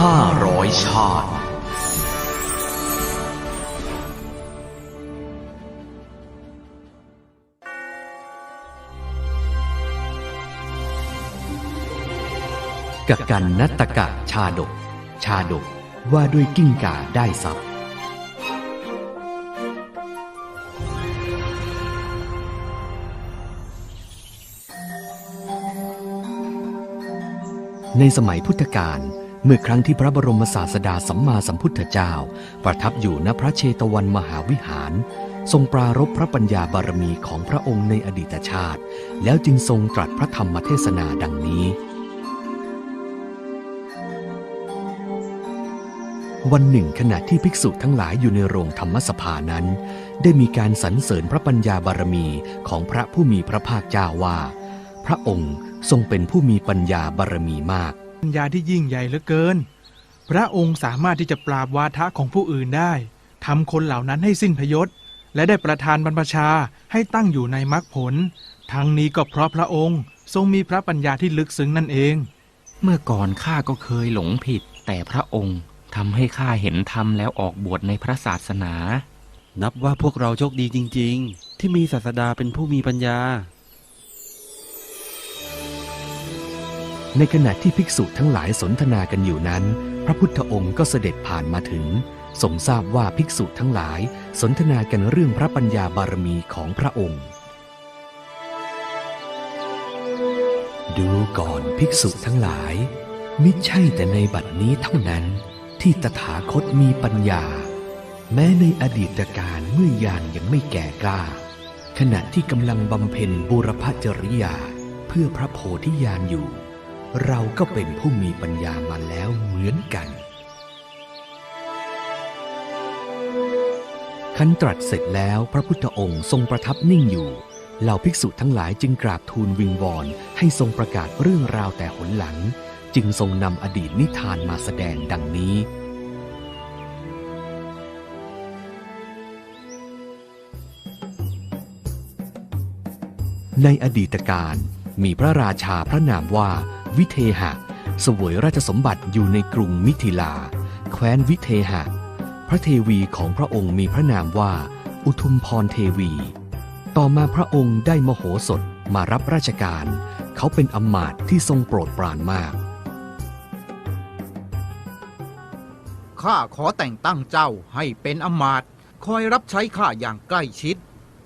ห้าร้อยชาติกกันนัตตกะชาดก ชาดกว่าด้วยกิ้งก่าได้ทรัพย์ในสมัยพุทธกาล เมื่อครั้งที่พระบรมศาสดาสัมมาสัมพุทธเจ้า ประทับอยู่ณพระเชตวันมหาวิหาร ทรงปรารภพระปัญญาบารมีของพระองค์ในอดีตชาติ แล้วจึงทรงตรัสพระธรรมเทศนาดังนี้ วันหนึ่งขณะที่ภิกษุทั้งหลายอยู่ในโรงธรรมสภานั้น ได้มีการสรรเสริญพระปัญญาบารมีของพระผู้มีพระภาคเจ้าว่า พระองค์ทรงเป็นผู้มีปัญญาบารมีมาก ปัญญาที่ยิ่งใหญ่เหลือเกิน พระองค์สามารถที่จะปราบวาทะของผู้อื่นได้ทำคนเหล่านั้นให้สิ้นพยศ และได้ประทานบรรพชาให้ตั้งอยู่ในมรรคผล ทั้งนี้ก็เพราะพระองค์ทรงมีพระปัญญาที่ลึกซึ้งนั่นเอง เมื่อก่อนข้าก็เคยหลงผิด แต่พระองค์ทำให้ข้าเห็นธรรมแล้วออกบวชในพระศาสนา นับว่าพวกเราโชคดีจริง ๆ ที่มีศาสดาเป็นผู้มีปัญญา ในขณะที่ภิกษุทั้งหลายสนทนากันอยู่นั้น พระพุทธองค์ก็เสด็จผ่านมาถึงทรงทราบว่าภิกษุทั้งหลายสนทนากันเรื่องพระปัญญาบารมีของพระองค์ ดูก่อนภิกษุทั้งหลาย มิใช่แต่ในบัดนี้เท่านั้น ที่ตถาคตมีปัญญา แม้ในอดีตการเมื่อยานยังไม่แก่กล้า ขณะที่กำลังบำเพ็ญบูรพจริยา เพื่อพระโพธิญาณอยู่ เราก็เป็นผู้มีปัญญามาแล้วเหมือนกัน ขันตรัสเสร็จแล้วพระพุทธองค์ทรงประทับนิ่งอยู่ เหล่าภิกษุทั้งหลายจึงกราบทูลวิงวอนให้ทรงประกาศเรื่องราวแต่หนหลัง จึงทรงนำอดีตนิทานมาแสดงดังนี้ในอดีตการ มีพระราชาพระนามว่าวิเทหะเสวยราชสมบัติอยู่ในกรุงมิถิลา แคว้นวิเทหะ พระเทวีของพระองค์มีพระนามว่า อุทุมพรเทวี ต่อมาพระองค์ได้มโหสถมารับราชการ เขาเป็นอำมาตย์ที่ทรงโปรดปรานมาก ข้าขอแต่งตั้งเจ้าให้เป็นอำมาตย์คอยรับใช้ข้าอย่างใกล้ชิด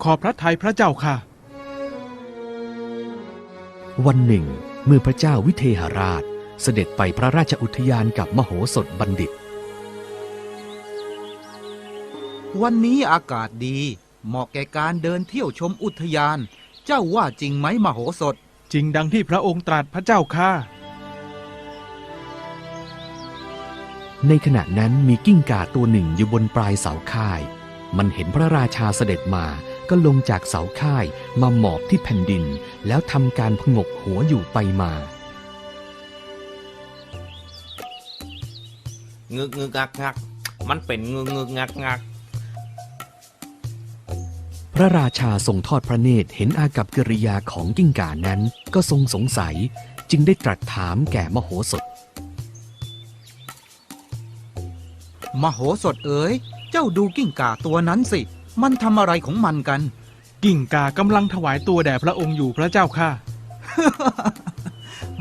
ขอพระทัยพระเจ้าค่ะ วันหนึ่ง เมื่อพระเจ้าวิเทหราชเสด็จไปพระราชอุทยานกับมโหสถบัณฑิต วันนี้อากาศดี เหมาะแก่การเดินเที่ยวชมอุทยาน เจ้าว่าจริงไหมมโหสถ จริงดังที่พระองค์ตรัสพระเจ้าค่ะ ในขณะนั้นมีกิ้งก่าตัวหนึ่งอยู่บนปลายเสาค่าย มันเห็นพระราชาเสด็จมา ก็ลงจากเสาค่ายมาหมอบที่แผ่นดิน แล้วทำการพงกหัวอยู่ไปมางึกงึกงักงักมันเป็นงึกงึกงักงักพระราชาทรงทอดพระเนตรเห็นอากับกิริยาของกิ้งก่านั้นก็ทรงสงสัยจึงได้ตรัสถามแก่มโหสถ มโหสถเอ๋ย เจ้าดูกิ้งก่าตัวนั้นสิ มันทำอะไรของมันกัน กิ่งกากำลังถวายตัวแด่พระองค์อยู่พระเจ้าค่ะ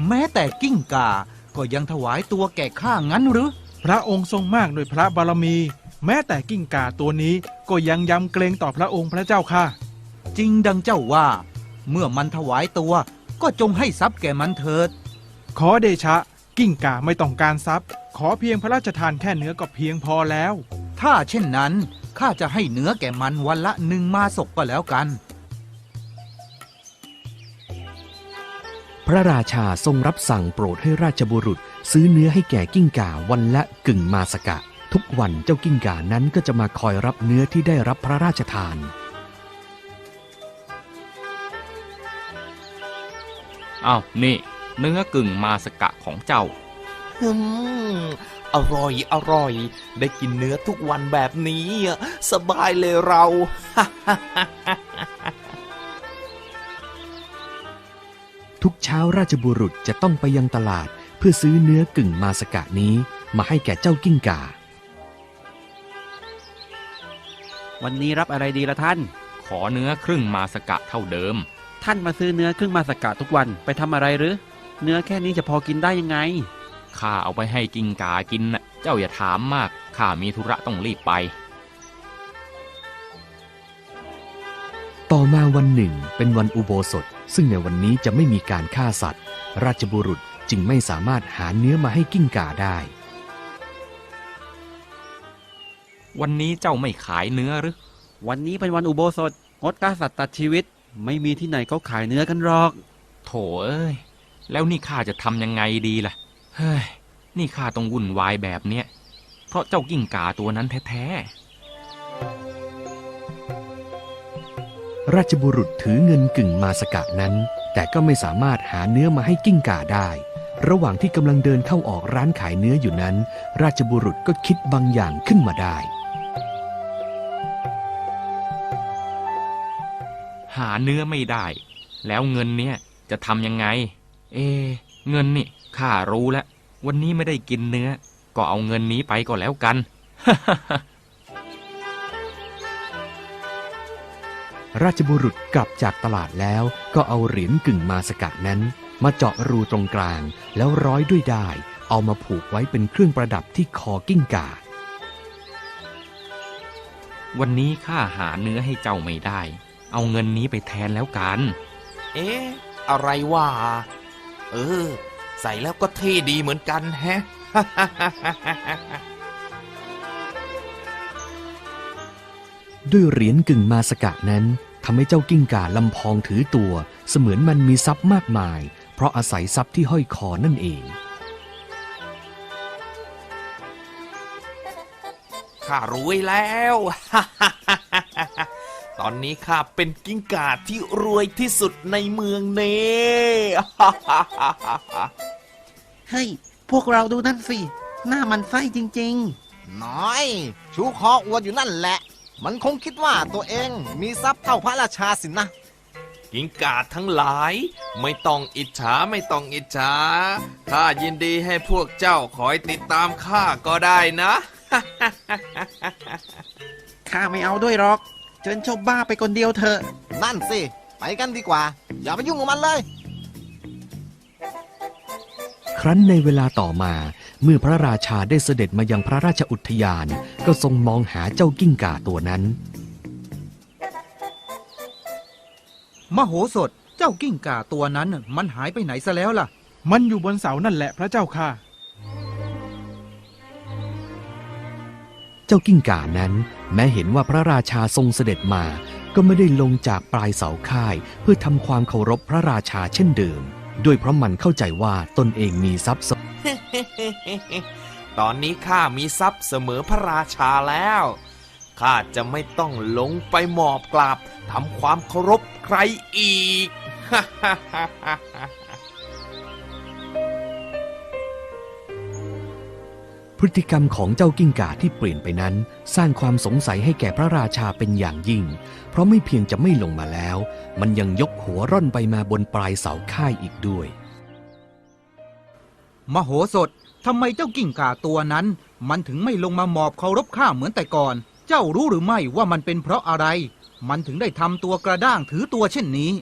แม้แต่กิ้งก่าก็ยังถวายตัวแก่ข้างั้นหรือ พระองค์ทรงมากโดวยพระบารมี แม้แต่กิ้งก่าตัวนี้ก็ยังยำเกรงต่อพระองค์พระเจ้าค่ะ จริงดังเจ้าว่า เมื่อมันถวายตัว ก็จงให้ทรัพย์แก่มันเถิด ขอเดชะ กิ้งก่าไม่ต้องการทรัพย์ ขอเพียงพระราชทานแค่เนื้อก็เพียงพอแล้ว ถ้าเช่นนั้น ข้าจะให้เนื้อแก่มันวันละหนึ่งมาศกก็แล้วกัน พระราชาทรงรับสั่งโปรดให้ราชบุรุษ ซื้อเนื้อให้แก่กิ้งก่าวันละกึ่งมาสกะ ทุกวันเจ้ากิ้งก่านั้นก็จะมาคอยรับเนื้อที่ได้รับพระราชทานอ้าวนี่ เนื้อกึ่งมาสกะของเจ้า อืม อร่อยอร่อย ได้กินเนื้อทุกวันแบบนี้อะสบายเลยเราทุกเช้าราชบุรุษจะต้องไปยังตลาด เพื่อซื้อเนื้อกึ่งมาสกะนี้มาให้แก่เจ้ากิ้งก่า วันนี้รับอะไรดีละท่าน ขอเนื้อครึ่งมาสกะเท่าเดิม ท่านมาซื้อเนื้อครึ่งมาสกัดทุกวันไปทำอะไรหรือ เนื้อแค่นี้จะพอกินได้ยังไง ข้าเอาไปให้กิงกากินน่ะเจ้าอย่าถามมากข้ามีธุระต้องรีบไป ต่อมาวันหนึ่งเป็นวันอุโบสถ ซึ่งในวันนี้จะไม่มีการฆ่าสัตว์ ราชบุรุษจึงไม่สามารถหาเนื้อมาให้กิ้งก่าได้ วันนี้เจ้าไม่ขายเนื้อหรือ วันนี้เป็นวันอุโบสถงดฆ่าสัตว์ตัดชีวิต ไม่มีที่ไหนเขาขายเนื้อกันหรอก โถเอ้ย แล้วนี่ข้าจะทำยังไงดีล่ะ เฮ้ย นี่ข้าต้องวุ่นวายแบบเนี้ย เพราะเจ้ากิ้งกาตัวนั้นแท้ราชบุรุษถือเงินกึ่งมาสกะนั้น แต่ก็ไม่สามารถหาเนื้อมาให้กิ้งก่าได้ ระหว่างที่กำลังเดินเข้าออกร้านขายเนื้ออยู่นั้น ราชบุรุษก็คิดบางอย่างขึ้นมาได้ๆหาเนื้อไม่ได้ แล้วเงินเนี่ยจะทำยังไง เอะเงินนี่ ข้ารู้แล้ว วันนี้ไม่ได้กินเนื้อ ก็เอาเงินนี้ไปก็แล้วกัน ราชบุรุษกลับจากตลาดแล้วก็เอาเหรียญกึ่งมาสกัดนั้น มาเจาะรูตรงกลางแล้วร้อยด้วยได้ายเอามาผูกไว้เป็นเครื่องประดับที่คอกิ้งก่า วันนี้ข้าหาเนื้อให้เจ้าไม่ได้ เอาเงินนี้ไปแทนแล้วกัน เอ๊ะ อะไรวะ เออ ส่แล้วก็เท่ดีเหมือนกันแฮะ ด้วยเหรียญกึ่งมาสกะนั้นทำให้เจ้ากิ้งก่าลำพองถือตัว เสมือนมันมีทรัพย์มากมาย เพราะอาศัยทรัพย์ที่ห้อยคอนั่นเอง ข้ารวยแล้ว ตอนนี้ข้าเป็นกิ้งก่าที่รวยที่สุดในเมืองเน่ เฮ้ย พวกเราดูนั่นสิ หน้ามันไส้จริง น้อย ชูคออวดอยู่นั่นแหละ มันคงคิดว่าตัวเองมีทรัพย์เท่าพระราชาสินะกิ้งก่าทั้งหลาย ไม่ต้องอิจฉาไม่ต้องอิจฉาข้ายินดีให้พวกเจ้าคอยติดตามข้าก็ได้นะ ๆ ข้าไม่เอาด้วยหรอก เชิญชมบ้าไปคนเดียวเถอะ นั่นสิ ไปกันดีกว่า อย่าไปยุ่งกับมันเลยค รั้นในเวลาต่อมา เมื่อพระราชาได้เสด็จมายังพระราชอุทยาน ก็ทรงมองหาเจ้ากิ้งก่าตัวนั้น มโหสถเจ้ากิ้งก่าตัวนั้นน่ะมันหายไปไหนซะแล้วล่ะ มันอยู่บนเสานั่นแหละพระเจ้าค่ะ เจ้ากิ้งก่านั้น แม้เห็นว่าพระราชาทรงเสด็จมา ก็ไม่ได้ลงจากปลายเสาค่าย เพื่อทำความเคารพพระราชาเช่นเดิม ด้วยเพราะมันเข้าใจว่าตนเองมีทรัพย์สมตอนนี้ข้ามีทรัพย์เสมอพระราชาแล้ว ข้าจะไม่ต้องลงไปหมอบกราบทำความเคารพใครอีก พฤติกรรมของเจ้ากิ้งก่าที่เปลี่ยนไปนั้น สร้างความสงสัยให้แก่พระราชาเป็นอย่างยิ่ง เพราะไม่เพียงจะไม่ลงมาแล้ว มันยังยกหัวร่อนไปมาบนปลายเสาค่ายอีกด้วย มโหสถทำไมเจ้ากิ้งก่าตัวนั้น มันถึงไม่ลงมาหมอบเคารพข้าเหมือนแต่ก่อน เจ้ารู้หรือไม่ว่ามันเป็นเพราะอะไร มันถึงได้ทำตัวกระด้างถือตัวเช่นนี้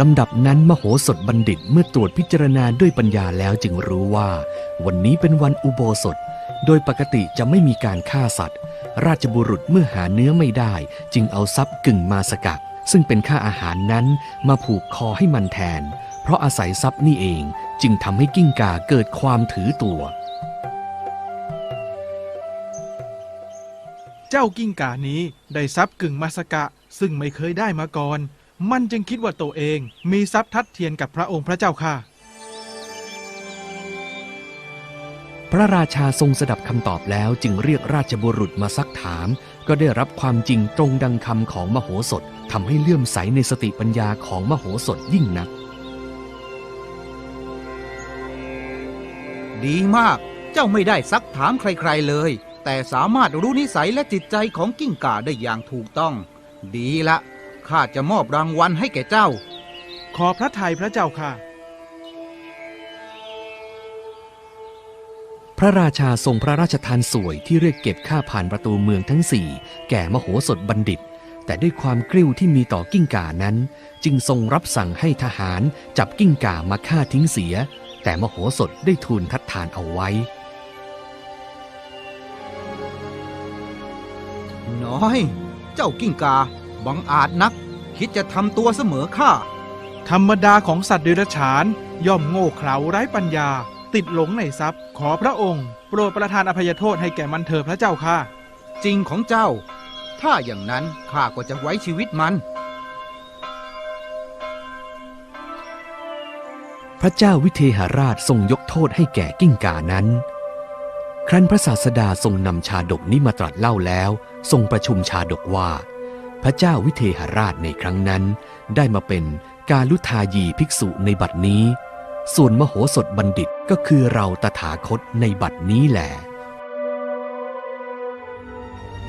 ลำดับนั้นมโหสถบัณฑิตเมื่อตรวจพิจารณาด้วยปัญญาแล้วจึงรู้ว่า วันนี้เป็นวันอุโบสถ โดยปกติจะไม่มีการฆ่าสัตว์ ราชบุรุษเมื่อหาเนื้อไม่ได้ จึงเอาทรัพย์กึ่งมาสกัดซึ่งเป็นค่าอาหารนั้นมาผูกคอให้มันแทน เพราะอาศัยทรัพย์นี่เองจึงทำให้กิ้งก่าเกิดความถือตัว เจ้ากิ้งก่านี้ได้ทรัพย์กึ่งมาสกะ ซึ่งไม่เคยได้มาก่อน มันจึงคิดว่าตัวเองมีทรัพย์ทัดเทียมกับพระองค์พระเจ้าค่ะ พระราชาทรงสดับคำตอบแล้วจึงเรียกราชบุรุษมาซักถาม ก็ได้รับความจริงตรงดังคำของมโหสถทำให้เลื่อมใสในสติปัญญาของมโหสถยิ่งนัก ดีมาก เจ้าไม่ได้ซักถามใครๆเลย แต่สามารถรู้นิสัยและจิตใจของกิ้งก่าได้อย่างถูกต้อง ดีละ ข้าจะมอบรางวัลให้แก่เจ้า ขอพระทัยพระเจ้าค่ะ พระราชาทรงพระราชทานสวยที่เรียกเก็บค่าผ่านประตูเมืองทั้งสี่แก่มโหสถบัณฑิต แต่ด้วยความกริ้วที่มีต่อกิ้งก่านั้น จึงทรงรับสั่งให้ทหารจับกิ้งก่ามาฆ่าทิ้งเสีย แต่มโหสถได้ทูลทัดทานเอาไว้น้อย เจ้ากิ้งกา บังอาจนัก คิดจะทำตัวเสมอข้าธรรมดาของสัตว์เดรัจฉาน ย่อมโง่เขลาไร้ปัญญา ติดหลงในทรัพย์ ขอพระองค์ โปรดประทานอภัยโทษให้แก่มันเถิดพระเจ้าค่ะ จริงของเจ้า ถ้าอย่างนั้นข้าก็จะไว้ชีวิตมัน พระเจ้าวิเทหราชทรงยกโทษให้แก่กิ้งก่านั้น ครั้นพระศาสดาทรงนำชาดกนี้มาตรัสเล่าแล้ว ทรงประชุมชาดกว่า พระเจ้าวิเทหราชในครั้งนั้น ได้มาเป็นกาลุทายีภิกษุในบัดนี้ ส่วนมโหสถบัณฑิตก็คือเราตถาคตในบัดนี้แหละ